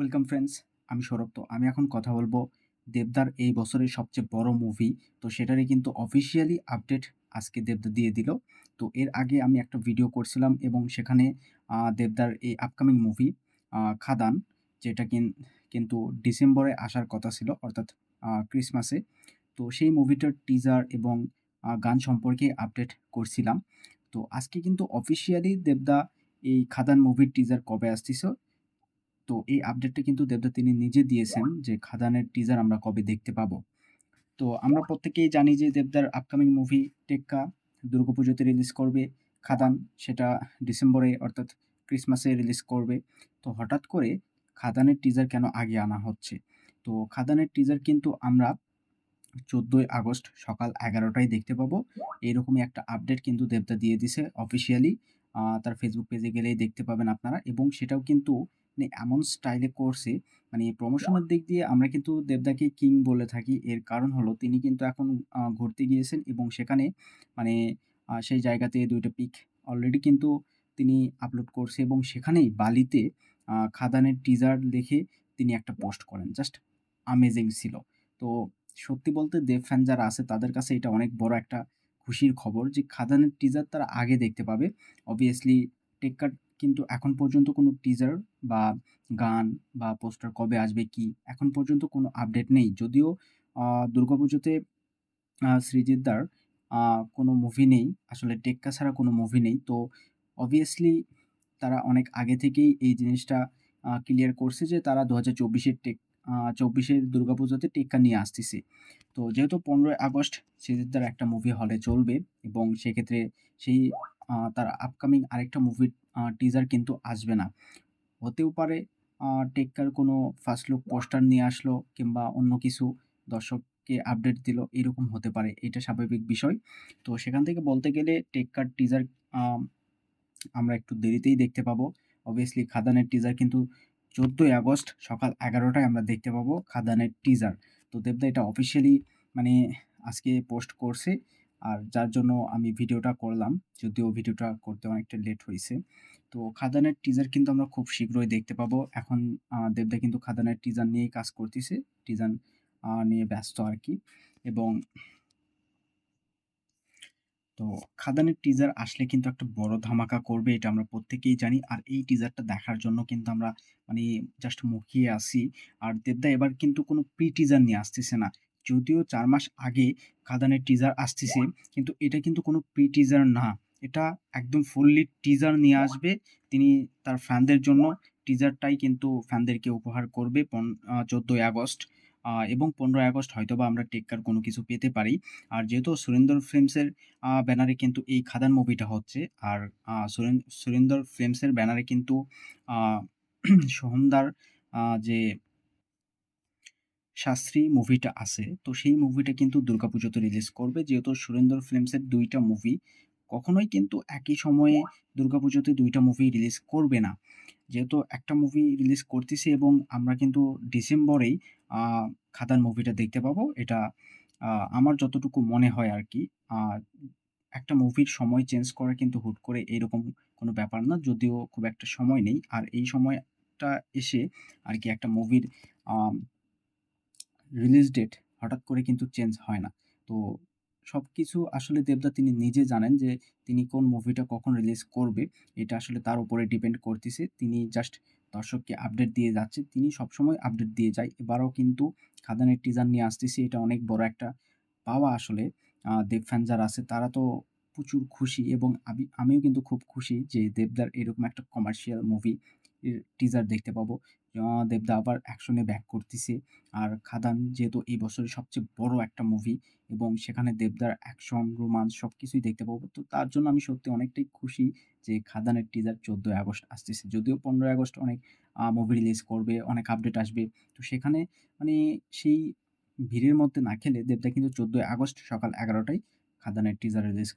Welcome friends আমি সৌরভ। তো আমি এখন কথা বলব দেবদার এই বছরের সবচেয়ে বড় মুভি তো সেটারই কিন্তু অফিসিয়ালি আপডেট আজকে দেবদা দিয়ে দিল। তো এর আগে আমি একটা ভিডিও করছিলাম এবং সেখানে দেবদার এই আপকামিং মুভি খাদান, যেটা কিন- কিন্তু ডিসেম্বরে আসার কথা ছিল, অর্থাৎ ক্রিসমাসে। তো সেই মুভিটার টিজার এবং গান সম্পর্কে আপডেট করছিলাম। তো আজকে কিন্তু অফিসিয়ালি দেবদা এই খাদান মুভির টিজার কবে আসতেছে? তো এই আপডেটটা কিন্তু দেবদা তিনি নিজে দিয়েছেন যে খাদানের টিজার আমরা কবে দেখতে পাবো। তো আমরা প্রত্যেকেই জানি যে দেবদার আপকামিং মুভি টেক্কা দুর্গাপুজোতে রিলিজ করবে খাদান, সেটা ডিসেম্বরে অর্থাৎ ক্রিসমাসে রিলিজ করবে। তো হঠাৎ করে খাদানের টিজার কেন আগে আনা হচ্ছে? তো খাদানের টিজার কিন্তু আমরা চোদ্দোই আগস্ট সকাল এগারোটায় দেখতে পাবো। এইরকমই একটা আপডেট কিন্তু দেবদা দিয়ে দিছে অফিসিয়ালি তার ফেসবুক পেজে গেলেই দেখতে পাবেন আপনারা এবং সেটাও কিন্তু মানে এমন স্টাইলে করছে মানে প্রমোশনের দিক দিয়ে আমরা কিন্তু দেবদাকে কিং বলে থাকি। এর কারণ হলো তিনি কিন্তু এখন ঘুরতে গিয়েছেন এবং সেখানে মানে সেই জায়গাতে দুইটা পিক অলরেডি কিন্তু তিনি আপলোড করছে এবং সেখানেই বালিতে খাদানের টিজার দেখে তিনি একটা পোস্ট করেন। জাস্ট আমেজিং ছিল। তো সত্যি বলতে দেব ফ্যান যারা আছে তাদের কাছে এটা অনেক বড় একটা খুশির খবর যে খাদানের টিজার তারা আগে দেখতে পাবে। অবভিয়াসলি টেক্কার কিন্তু এখন পর্যন্ত কোনো টিজার বা গান বা পোস্টার কবে আসবে কি, এখন পর্যন্ত কোনো আপডেট নেই। যদিও দুর্গাপুজোতে সৃজিতদার কোনো মুভি নেই। আসলে টেক্কা ছাড়া কোনো মুভি নেই। তো অবভিয়াসলি তারা অনেক আগে থেকেই এই জিনিসটা ক্লিয়ার করছে যে তারা দু হাজার চব্বিশের টেক চব্বিশের দুর্গাপুজোতে টেক্কা নিয়ে আসতেছে। তো যেহেতু পনেরোই আগস্ট সৃজিতদার একটা মুভি হলে চলবে এবং সেক্ষেত্রে সেই তার আপকামিং আরেকটা মুভির টিজার কিন্তু আসবে না। হতেও পারে টেক্কার কোনো ফার্স্ট লুক পোস্টার নিয়ে আসলো কিংবা অন্য কিছু দর্শককে আপডেট দিল, এরকম হতে পারে, এটা স্বাভাবিক বিষয়। তো সেখান থেকে বলতে গেলে টেক্কার টিজার আমরা একটু দেরিতেই দেখতে পাবো। অবভিয়াসলি খাদানের টিজার কিন্তু চোদ্দোই আগস্ট সকাল এগারোটায় আমরা দেখতে পাবো খাদানের টিজার তো দেবদা এটা অফিসিয়ালি মানে আজকে পোস্ট করছে। আর যার জন্য আমি ভিডিওটা করলাম, যদিও ভিডিওটা করতে অনেকটা লেট হয়েছে। তো খাদানের টিজার কিন্তু আমরা খুব শীঘ্রই দেখতে পাবো। এখন দেবদা কিন্তু খাদানের টিজার নিয়েই কাজ করতেছে টিজার নিয়ে ব্যস্ত আর কি। এবং তো খাদানের টিজার আসলে কিন্তু একটা বড় ধামাকা করবে, এটা আমরা প্রত্যেকেই জানি। আর এই টিজারটা দেখার জন্য কিন্তু আমরা মানে জাস্ট মুখিয়ে আসি আর দেবদা এবার কিন্তু কোনো প্রি টিজার নিয়ে আসতেছে না। যদিও চার মাস আগে খাদানের টিজার আসতেছে, কিন্তু এটা কিন্তু কোনো প্রি টিজার না। এটা একদম ফুললি টিজার নিয়ে আসবে। তিনি তার ফ্যানদের জন্য টিজারটাই কিন্তু ফ্যানদেরকে উপহার করবে চোদ্দোই আগস্ট। এবং পনেরোই আগস্ট হয়তো বা আমরা টেক্কার কোনো কিছু পেতে পারি। আর যেহেতু সুরেন্দর ফিল্মসের ব্যানারে কিন্তু এই খাদান মুভিটা হচ্ছে, আর সুরেন্দর ফিল্মসের ব্যানারে কিন্তু সোহমদার যে শাস্ত্রী মুভিটা আছে, তো সেই মুভিটা কিন্তু দুর্গাপুজোতে রিলিজ করবে। যেহেতু সুরেন্দর ফিল্মসের দুইটা মুভি কখনোই কিন্তু একই সময়ে দুর্গাপুজোতে দুইটা মুভি রিলিজ করবে না। যেহেতু একটা মুভি রিলিজ করতেছে এবং আমরা কিন্তু ডিসেম্বরেই খাদান মুভিটা দেখতে পাবো। এটা আমার যতটুকু মনে হয় আর কি একটা মুভির সময় চেঞ্জ করা কিন্তু হুট করে এরকম কোনো ব্যাপার না, যদিও খুব একটা সময় নেই। আর এই সময়টা এসে আর কি একটা মুভির রিলিজ ডেট হঠাৎ করে কিন্তু চেঞ্জ হয় না। তো সব কিছু আসলে দেবদা তিনি নিজে জানেন যে তিনি কোন মুভিটা কখন রিলিজ করবে, এটা আসলে তার উপরে ডিপেন্ড করতেছে। তিনি জাস্ট দর্শককে আপডেট দিয়ে যাচ্ছে। তিনি সবসময় আপডেট দিয়ে যায়। এবারও কিন্তু খাদানের টিজার নিয়ে আসতেছে। এটা অনেক বড় একটা পাওয়া আসলে। দেব ফ্যান যারা আছে, তারা তো প্রচুর খুশি এবং আমি আমিও কিন্তু খুব খুশি যে দেবদার এরকম একটা কমার্শিয়াল মুভি টিজার দেখতে পাবো। দেবদা আবার অ্যাকশনে ব্যাক করতেছে। আর খাদান যেহেতু এই বছরের সবচেয়ে বড় একটা মুভি এবং সেখানে দেবদার অ্যাকশন রোমান্স সব কিছুই দেখতে পাবো। তো তার জন্য আমি সত্যি অনেকটাই খুশি যে খাদানের টিজার চোদ্দোই আগস্ট আসতেছে। যদিও পনেরোই আগস্ট অনেক মুভি রিলিজ করবে, অনেক আপডেট আসবে। তো সেখানে মানে সেই ভিড়ের মধ্যে না খেলে দেবদা কিন্তু চোদ্দোই আগস্ট সকাল এগারোটায় খাদানের টিজার রিলিজ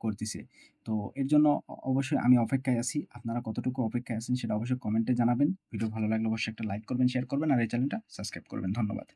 করতেছে। তো এর জন্য অবশ্যই আমি অপেক্ষায় আছি। আপনারা কতটুকু অপেক্ষায় আছেন সেটা অবশ্যই কমেন্টে জানাবেন। ভিডিও ভালো লাগলে অবশ্যই একটা লাইক করবেন, শেয়ার করবেন আর এই চ্যানেলটা সাবস্ক্রাইব করবেন। ধন্যবাদ।